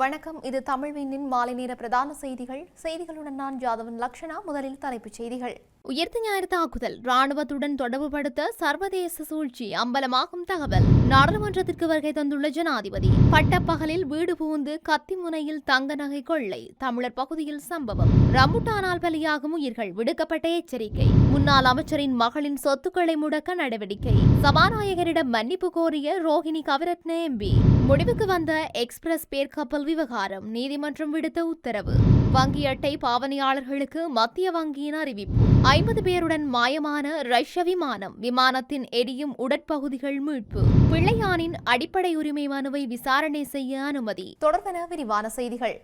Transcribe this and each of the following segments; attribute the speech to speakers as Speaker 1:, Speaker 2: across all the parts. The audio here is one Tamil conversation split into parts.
Speaker 1: வணக்கம். இது தமிழ்வினின் மாலை நேர பிரதான செய்திகள். செய்திகளுடன் நான் ஜாதவன் லக்ஷனா. முதலில் தலைப்புச் செய்திகள். உயர்த்த ஞாயிறு தாக்குதல். ராணுவத்துடன் தொடர்புபடுத்த சர்வதேச சூழ்ச்சி அம்பலமாகும் தகவல். நாடாளுமன்றத்திற்கு வருகை தந்துள்ள ஜனாதிபதி பட்டப்பகலில் வீடு புகுந்து கத்தி முனையில் தங்க நகை கொள்ளை தமிழர் பகுதியில் சம்பவம். ரம்புட்டானால் பலியாகும் உயிர்கள் விடுக்கப்பட்ட எச்சரிக்கை. முன்னாள் அமைச்சரின் மகளின் சொத்துக்களை முடக்க நடவடிக்கை. சபாநாயகரிடம் மன்னிப்பு கோரிய ரோஹிணி கவிரத்ன எம்பி. முடிவுக்கு வந்த எக்ஸ்பிரஸ் பேர் கப்பல் விவகாரம் நீதிமன்றம் விடுத்த உத்தரவு. வங்கி அட்டை பாவனையாளர்களுக்கு மத்திய வங்கியின் அறிவிப்பு. ஐம்பது பேருடன் மாயமான ரஷ்ய விமானம் விமானத்தின் எரியும் உடற்பகுதிகள் மீட்பு. பிள்ளையானின் அடிப்படை உரிமை மனுவை விசாரணை செய்ய அனுமதி. தொடர்பென விரிவான செய்திகள்.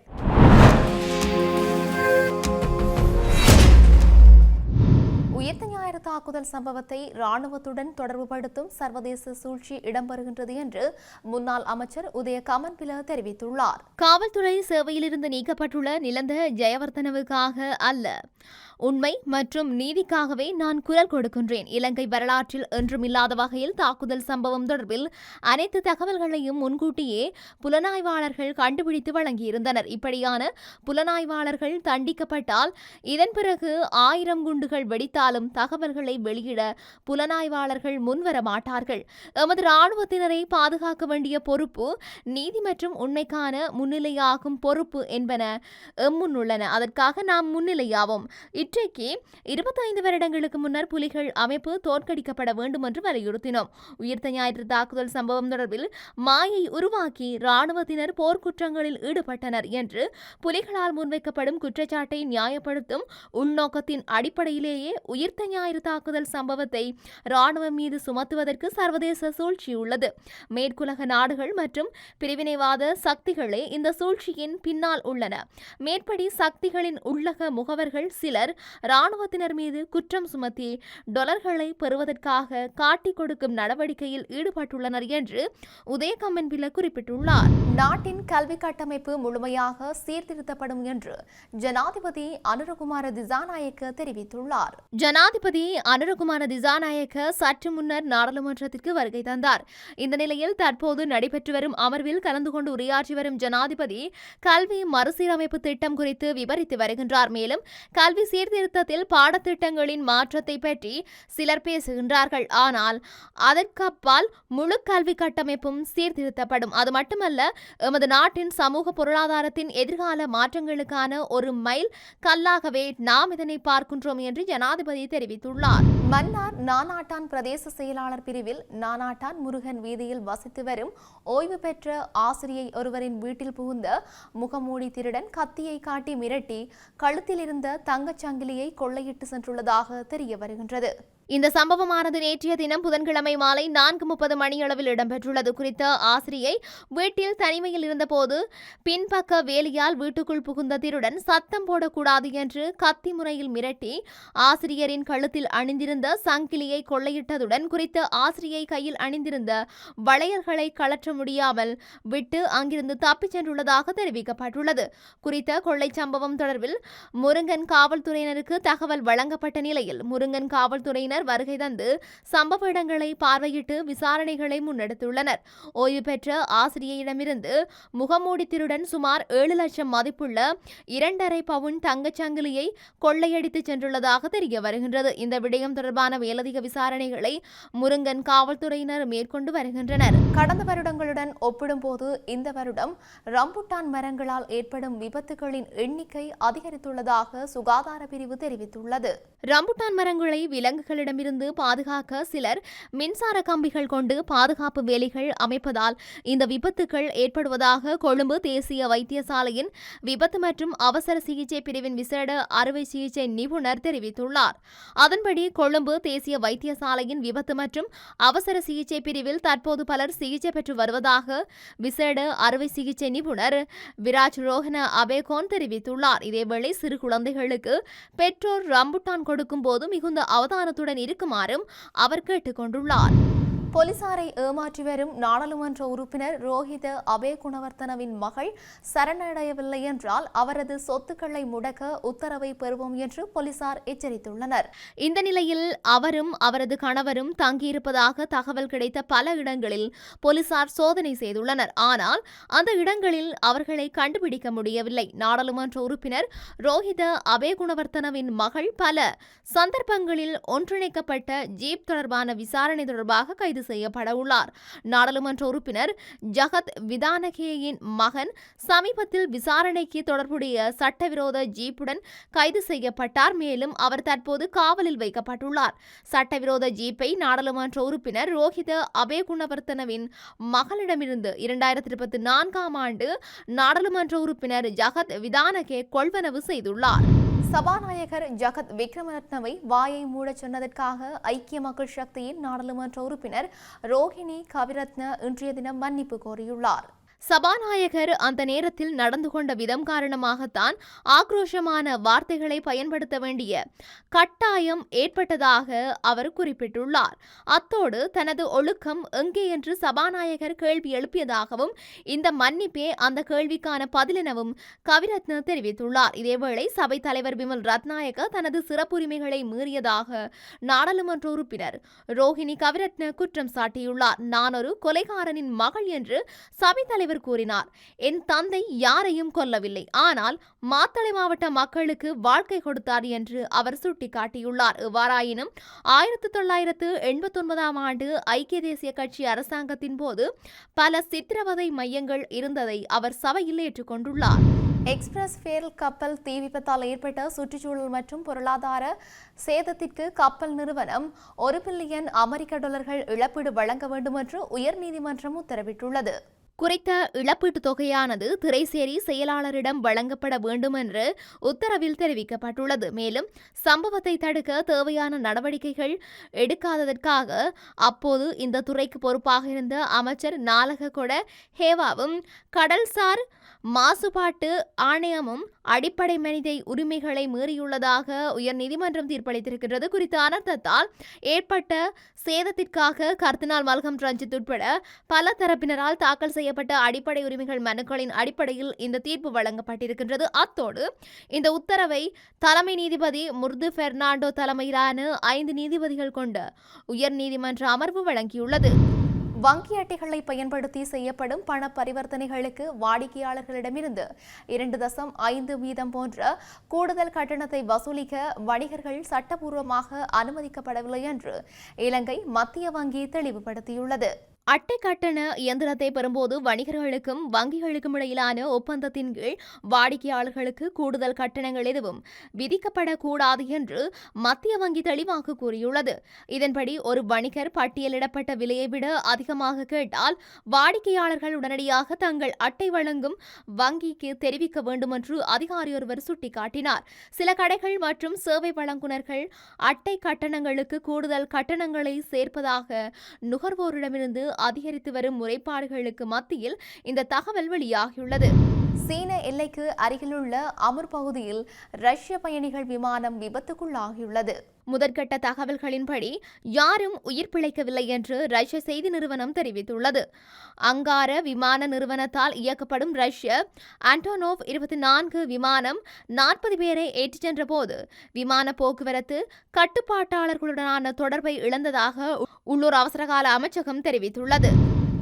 Speaker 1: உயிர்த்த ஞாயிறு தாக்குதல் சம்பவத்தை ராணுவத்துடன் தொடர்புபடுத்தும் சர்வதேச சூழ்ச்சி இடம்பெறுகின்றது என்று முன்னாள் அமைச்சர் உதய கமன்பில தெரிவித்துள்ளார். காவல்துறை சேவையிலிருந்து நீக்கப்பட்டுள்ள நிலந்த ஜெயவர்தனவுக்காக அல்ல. உண்மை மற்றும் நீதிக்காகவே நான் குரல் கொடுக்கின்றேன். இலங்கை வரலாற்றில் என்றுமில்லாத வகையில் தாக்குதல் சம்பவம் தொடர்பில் அனைத்து தகவல்களையும் முன்கூட்டியே புலனாய்வாளர்கள் கண்டுபிடித்து வழங்கியிருந்தனர். இப்படியான புலனாய்வாளர்கள் தண்டிக்கப்பட்டால் இதன் பிறகு ஆயிரம் குண்டுகள் இருந்தாலும் தகவல்களை வெளியிட புலனாய்வாளர்கள் முன்வர மாட்டார்கள். எமது இராணுவத்தினரை பாதுகாக்க வேண்டிய பொறுப்பு நீதி மற்றும் உண்மைக்கான முன்னிலையாகும் பொறுப்பு என்பன எம்முன் உள்ளன. அதற்காக நாம் முன்னிலையாவோம். இன்றைக்கு இருபத்தைந்து வருடங்களுக்கு முன்னர் புலிகள் அமைப்பு தோற்கடிக்கப்பட வேண்டும் என்று வலியுறுத்தினோம். உயிர்த்த ஞாயிற்று தாக்குதல் சம்பவம் தொடர்பில் மாயை உருவாக்கி இராணுவத்தினர் போர்க்குற்றங்களில் ஈடுபட்டனர் என்று புலிகளால் முன்வைக்கப்படும் குற்றச்சாட்டை நியாயப்படுத்தும் உள்நோக்கத்தின் அடிப்படையிலேயே உயிர்த்த ஞாயிறு தாக்குதல் சம்பவத்தை இராணுவம் மீது சுமத்துவதற்கு சர்வதேச சூழ்ச்சி உள்ளது. மேற்குலக நாடுகள் மற்றும் பிரிவினைவாத சக்திகளே இந்த சூழ்ச்சியின் பின்னால் உள்ளன. மேற்படி சக்திகளின் உள்ளக முகவர்கள் சிலர் இராணுவத்தினர் மீது குற்றம் சுமத்தி டொலர்களை பெறுவதற்காக காட்டிக் கொடுக்கும் நடவடிக்கையில் ஈடுபட்டுள்ளனர் என்று உதயகம்மன்பில குறிப்பிட்டுள்ளார். நாட்டின் கல்வி கட்டமைப்பு முழுமையாக சீர்திருத்தப்படும் என்று ஜனாதிபதி அனுரகுமார திசாநாயக்க தெரிவித்துள்ளார். ஜனாதிபதி அனுரகுமார திசாநாயக்க சற்று முன்னர் நாடாளுமன்றத்திற்கு வருகை தந்தார். இந்த நிலையில் தற்போது நடைபெற்று வரும் அமர்வில் கலந்து கொண்டு உரையாற்றி வரும் ஜனாதிபதி கல்வி மறுசீரமைப்பு திட்டம் குறித்து விவரித்து வருகின்றார். மேலும் கல்வி சீர்திருத்தத்தில் பாடத்திட்டங்களின் மாற்றத்தை பற்றி சிலர் பேசுகின்றார்கள். ஆனால் அதற்கப்பால் முழு கல்வி கட்டமைப்பும் சீர்திருத்தப்படும். அது மட்டுமல்ல எமது நாட்டின் சமூக பொருளாதாரத்தின் எதிர்கால மாற்றங்களுக்கான ஒரு மைல் கல்லாகவே நாம் இதனை பார்க்கின்றோம் என்று ஜனாதிபதி தெரிவித்துள்ளார். மன்னார் நானாட்டான் பிரதேச செயலாளர் பிரிவில் நானாட்டான் முருகன் வீதியில் வசித்து வரும் ஓய்வு பெற்ற ஆசிரியை ஒருவரின் வீட்டில் புகுந்த முகமூடி திருடன் கத்தியை காட்டி மிரட்டி கழுத்தில் இருந்த தங்கச் சங்கிலியை கொள்ளையிட்டு சென்றுள்ளதாக தெரிய வருகின்றது. இந்த சம்பவமானது நேற்றைய தினம் புதன்கிழமை மாலை நான்கு முப்பது மணியளவில் இடம்பெற்றுள்ளது குறித்த ஆசிரியை வீட்டில் தனிமையில் இருந்தபோது பின்பக்க வேலியால் வீட்டுக்குள் புகுந்த திருடன் சத்தம் போடக்கூடாது என்று கத்தி முறையில் மிரட்டி ஆசிரியரின் கழுத்தில் அணிந்திருந்த சங்கிலியை கொள்ளையிட்டதுடன் குறித்த ஆசிரியை கையில் அணிந்திருந்த வளையல்களை கழற்ற முடியாமல் விட்டு அங்கிருந்து தப்பிச் சென்றுள்ளதாக தெரிவிக்கப்பட்டுள்ளது. குறித்த கொள்ளை சம்பவம் தொடர்பில் முருங்கன் காவல்துறையினருக்கு தகவல் வழங்கப்பட்ட நிலையில் முருங்கன் காவல்துறையினர் குழுவினர் வருகை தந்து சம்பவ இடங்களை பார்வையிட்டு விசாரணைகளை முன்னெடுத்துள்ளனர். ஓய்வு பெற்ற ஆசிரியரிடமிருந்து முகமூடி திருடன் சுமார் ஏழு லட்சம் மதிப்புள்ள இரண்டரை பவுன் தங்கச்சங்கிலியை கொள்ளையடித்து சென்றுள்ளதாக தெரிய வருகின்றது. இந்த விடயம் தொடர்பான மேலதிக விசாரணைகளை முருங்கன் காவல்துறையினர் மேற்கொண்டு வருகின்றனர். கடந்த வருடங்களுடன் ஒப்பிடும்போது இந்த வருடம் ரம்புட்டான் மரங்களால் ஏற்படும் விபத்துகளின் எண்ணிக்கை அதிகரித்துள்ளதாக சுகாதார பிரிவு தெரிவித்துள்ளது. ரம்புட்டான் மரங்களை விலங்குகளிடம் இடமிருந்து பாதுகாக்க சிலர் மின்சார கம்பிகள் கொண்டு பாதுகாப்பு வேலிகள் அமைப்பதால் இந்த விபத்துகள் ஏற்படுவதாக கொழும்பு தேசிய வைத்தியசாலையின் விபத்து மற்றும் அவசர சிகிச்சை பிரிவின் விசேட அறுவை சிகிச்சை நிபுணர் தெரிவித்துள்ளார். அதன்படி கொழும்பு தேசிய வைத்தியசாலையின் விபத்து மற்றும் அவசர சிகிச்சை பிரிவில் தற்போது பலர் சிகிச்சை பெற்று வருவதாக விசேட அறுவை சிகிச்சை நிபுணர் விராஜ் ரோஹன அபேகோன் தெரிவித்துள்ளார். இதேவேளை சிறு குழந்தைகளுக்கு பெற்றோர் ரம்புட்டான் கொடுக்கும் போது மிகுந்த அவதானத்துடன் இருக்குமாறும் அவர் கேட்டுக்கொண்டுள்ளார். போலீசாரை ஏமாற்றி வரும் நாடாளுமன்ற உறுப்பினர் ரோஹித அபே குணவர்த்தனவின் மகள் சரணடையவில்லை என்றால் அவரது சொத்துக்களை முடக்க உத்தரவை பெறுவோம் என்று போலீசார் எச்சரித்துள்ளனர். இந்த நிலையில் அவரும் அவரது கணவரும் தங்கியிருப்பதாக தகவல் கிடைத்த பல இடங்களில் போலீசார் சோதனை செய்துள்ளனர். ஆனால் அந்த இடங்களில் அவர்களை கண்டுபிடிக்க முடியவில்லை. நாடாளுமன்ற உறுப்பினர் ரோஹித அபே குணவர்த்தனவின் மகள் பல சந்தர்ப்பங்களில் ஒன்றிணைக்கப்பட்ட ஜீப் தொடர்பான விசாரணை தொடர்பாக கைது செய்யப்பட உள்ளார் நாடாளுமன்ற உறுப்பினர் ஜகத் விதானகேயின் மகன் சமீபத்தில் விசாரணைக்கு தொடர்புடைய சட்டவிரோத ஜீப்புடன் கைது செய்யப்பட்டார். மேலும் அவர் தற்போது காவலில் வைக்கப்பட்டுள்ளார். சட்டவிரோத ஜீப்பை நாடாளுமன்ற உறுப்பினர் ரோஹித அபே குணவர்த்தனவின் மகளிடமிருந்து இரண்டாயிரத்தி இருபத்தி நான்காம் ஆண்டு நாடாளுமன்ற உறுப்பினர் ஜகத் விதானகே கொள்வனவு செய்துள்ளார். சபாநாயகர் ஜகத் விக்ரமரத்னவை வாயை மூடச் சொன்னதற்காக ஐக்கிய மக்கள் சக்தியின் நாடாளுமன்ற உறுப்பினர் ரோஹிணி கவிரத்ன இன்றைய தினம் மன்னிப்பு கோரியுள்ளார். சபாநாயகர் அந்த நேரத்தில் நடந்து கொண்ட விதம் காரணமாகத்தான் ஆக்ரோஷமான வார்த்தைகளை பயன்படுத்த வேண்டிய கட்டாயம் ஏற்பட்டதாக அவர் குறிப்பிட்டுள்ளார். அத்தோடு தனது ஒழுக்கம் எங்கே என்று சபாநாயகர் கேள்வி எழுப்பியதாகவும் இந்த மன்னிப்பே அந்த கேள்விக்கான பதிலெனவும் கவிரத்ன தெரிவித்துள்ளார். இதேவேளை சபை தலைவர் விமல் ரத்நாயக்க தனது சிறப்புரிமைகளை மீறியதாக நாடாளுமன்ற உறுப்பினர் ரோஹிணி கவிரத்ன குற்றம் சாட்டியுள்ளார். நான் ஒரு கொலைகாரனின் மகள் என்று சபை தலைவர் கூறினார். என் தந்தை யாரையும் கொல்லவில்லை. ஆனால் மாத்தளை மாவட்ட மக்களுக்கு வாழ்க்கை கொடுத்தார் என்று அவர் சுட்டிக்காட்டியுள்ளார். இவ்வாறாயினும் ஆயிரத்தி தொள்ளாயிரத்து எண்பத்தொன்பதாம் ஆண்டு ஐக்கிய தேசிய கட்சி அரசாங்கத்தின் போது பல சித்திரவதை மையங்கள் இருந்ததை அவர் சபையில் ஏற்றுக்கொண்டுள்ளார் எக்ஸ்பிரஸ் ஃபேல் கப்பல் தீ விபத்தால் ஏற்பட்ட சுற்றுச்சூழல் மற்றும் பொருளாதார சேதத்திற்கு கப்பல் நிறுவனம் ஒரு பில்லியன் அமெரிக்க டாலர்கள் இழப்பீடு வழங்க வேண்டும் என்று உயர்நீதிமன்றம் உத்தரவிட்டுள்ளது. குறித்த இழப்பீட்டுத் தொகையானது திரைசேரி செயலாளரிடம் வழங்கப்பட வேண்டும் என்று உத்தரவில் தெரிவிக்கப்பட்டுள்ளது. மேலும் சம்பவத்தை தடுக்க தேவையான நடவடிக்கைகள் எடுக்காததற்காக அப்போது இந்த துறைக்கு பொறுப்பாக இருந்த அமைச்சர் நாலககொட ஹேவாவும் கடல்சார் மாசுபாட்டு ஆணையமும் அடிப்படை மனித உரிமைகளை மீறியுள்ளதாக உயர்நீதிமன்றம் தீர்ப்பளித்திருக்கின்றது. குறித்த அனர்த்தத்தால் ஏற்பட்ட சேதத்திற்காக கர்தினால் மல்கம் ரஞ்சித் உட்பட பல தரப்பினரால் தாக்கல் செய்யப்பட்ட அடிப்படை உரிமைகள் மனுக்களின் அடிப்படையில் இந்த தீர்ப்பு வழங்கப்பட்டிருக்கின்றது. அத்தோடு இந்த உத்தரவை தலைமை நீதிபதி முர்து பெர்னாண்டோ தலைமையிலான ஐந்து நீதிபதிகள் கொண்ட உயர்நீதிமன்ற அமர்வு வழங்கியுள்ளது. வங்கி அட்டைகளை பயன்படுத்தி செய்யப்படும் பண பரிவர்த்தனைகளுக்கு வாடிக்கையாளர்களிடமிருந்து இரண்டு தசம் ஐந்து வீதம் போன்ற கூடுதல் கட்டணத்தை வசூலிக்க வணிகர்கள் சட்டபூர்வமாக அனுமதிக்கப்படவில்லை என்று இலங்கை மத்திய வங்கி தெளிவுபடுத்தியுள்ளது. அட்டை கட்டண இயந்திரத்தை பெறும்போது வணிகர்களுக்கும் வங்கிகளுக்கும் இடையிலான ஒப்பந்தத்தின் கீழ் வாடிக்கையாளர்களுக்கு கூடுதல் கட்டணங்கள் எதுவும் விதிக்கப்படக்கூடாது என்று மத்திய வங்கி தெளிவாக கூறியுள்ளது. இதன்படி ஒரு வணிகர் பட்டியலிடப்பட்ட விலையை விட அதிகமாக கேட்டால் வாடிக்கையாளர்கள் உடனடியாக தங்கள் அட்டை வழங்கும் வங்கிக்கு தெரிவிக்க வேண்டும் என்று அதிகாரி ஒருவர் சுட்டிக்காட்டினார். சில கடைகள் மற்றும் சேவை வழங்குனர்கள் அட்டை கட்டணங்களுக்கு கூடுதல் கட்டணங்களை சேர்ப்பதாக நுகர்வோரிடமிருந்து அதிகரித்து வரும் முறைப்பாடுகளுக்கு மத்தியில் இந்த தகவல் வெளியாகியுள்ளது. சீன எல்லைக்கு அருகிலுள்ள அமுர் பகுதியில் ரஷ்ய பயணிகள் விமானம் விபத்துக்குள்ளாகியுள்ளது. முதற்கட்ட தகவல்களின்படி யாரும் உயிர் பிழைக்கவில்லை என்று ரஷ்ய செய்தி நிறுவனம் தெரிவித்துள்ளது. அங்கார விமான நிறுவனத்தால் இயக்கப்படும் ரஷ்ய ஆண்டோனோவ் இருபத்தி நான்கு விமானம் நாற்பது பேரை ஏற்றிச் சென்றபோது விமான போக்குவரத்து கட்டுப்பாட்டாளர்களுடனான தொடர்பை இழந்ததாக உள்ளூர் அவசரகால அமைச்சகம் தெரிவித்துள்ளது.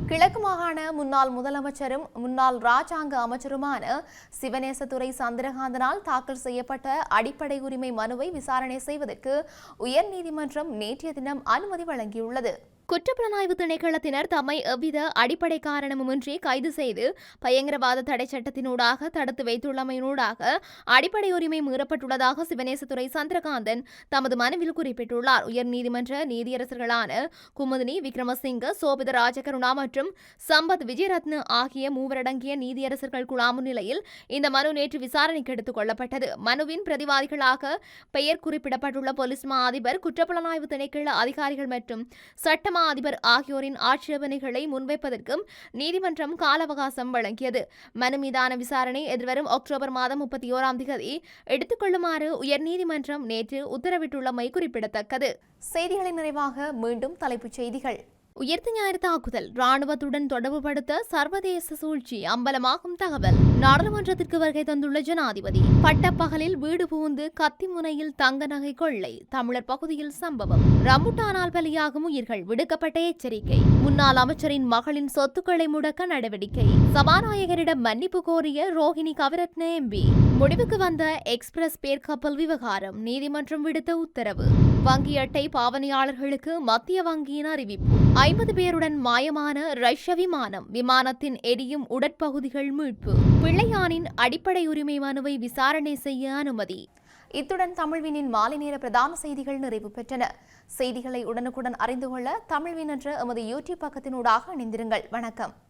Speaker 1: கிழக்கு மாகாண முன்னாள் முதலமைச்சரும் முன்னாள் ராஜாங்க அமைச்சருமான சிவநேசத்துறை சந்திரகாந்தனால் தாக்கல் செய்யப்பட்ட அடிப்படை உரிமை மனுவை விசாரணை செய்வதற்கு உயர்நீதிமன்றம் நேற்றைய தினம் அனுமதி வழங்கியுள்ளது. குற்றப்புலனாய்வு திணைக்களத்தினர் தம்மை எவ்வித அடிப்படை காரணமுமின்றி கைது செய்து பயங்கரவாத தடை சட்டத்தினூடாக தடுத்து வைத்துள்ளமையினூடாக அடிப்படை உரிமை மீறப்பட்டுள்ளதாக சிவநேசத்துறை சந்திரகாந்தன் தமது மனுவில் குறிப்பிட்டுள்ளார். உயர்நீதிமன்ற நீதியரசர்களான குமுதினி விக்ரமசிங்க சோபித ராஜகருணா மற்றும் சம்பத் விஜயரத்ன ஆகிய மூவரடங்கிய நீதியரசர்கள் குழா முன்னிலையில் இந்த மனு நேற்று விசாரணைக்கு எடுத்துக் கொள்ளப்பட்டது. மனுவின் பிரதிவாதிகளாக பெயர் குறிப்பிடப்பட்டுள்ள போலீஸ் மா அதிபர் குற்றப்புலனாய்வு திணைக்கள அதிகாரிகள் மற்றும் சட்டம் மா அதிபர் ஆகியோரின் ஆட்சேபனைகளை முன்வைப்பதற்கும் நீதிமன்றம் கால அவகாசம் வழங்கியது. மனு மீதான விசாரணை எதிர்வரும் அக்டோபர் மாதம் முப்பத்தி ஓராம் தேதி எடுத்துக்கொள்ளுமாறு உயர்நீதிமன்றம் நேற்று உத்தரவிட்டுள்ளமை குறிப்பிடத்தக்கது. செய்திகளின் நிறைவாக மீண்டும் தலைப்புச் செய்திகள். உயர்த்த ஞாயிறு தாக்குதல். ராணுவத்துடன் தொடர்புபடுத்த சர்வதேச சூழ்ச்சி அம்பலமாகும் தகவல். நாடாளுமன்றத்திற்கு வருகை தந்துள்ள ஜனாதிபதி பட்டப்பகலில் வீடு புகுந்து கத்தி முனையில் தங்க நகை கொள்ளை தமிழர் பகுதியில் சம்பவம். ரம்புட்டானால் பலியாகும் உயிர்கள் விடுக்கப்பட்ட எச்சரிக்கை. முன்னாள் அமைச்சரின் மகளின் சொத்துக்களை முடக்க நடவடிக்கை. சபாநாயகரிடம் மன்னிப்பு கோரிய ரோஹிணி கவிரத்ன எம்பி. முடிவுக்கு வந்த எக்ஸ்பிரஸ் பேர் கப்பல் விவகாரம் நீதிமன்றம் விடுத்த உத்தரவு. வங்கி அட்டை பாவனையாளர்களுக்கு மத்திய வங்கியின் அறிவிப்பு. ஐம்பது பேருடன் மாயமான ரஷ்ய விமானம் விமானத்தின் எரியும் உடற்பகுதிகள் மீட்பு. பிள்ளையானின் அடிப்படை உரிமை மனுவை விசாரணை செய்ய அனுமதி. இத்துடன் தமிழ்வினின் மாலை நேர பிரதான செய்திகள் நிறைவு பெற்றன. செய்திகளை உடனுக்குடன் அறிந்து கொள்ள தமிழ்வின் என்ற எமது யூடியூப் பக்கத்தினூடாக இணைந்திருங்கள். வணக்கம்.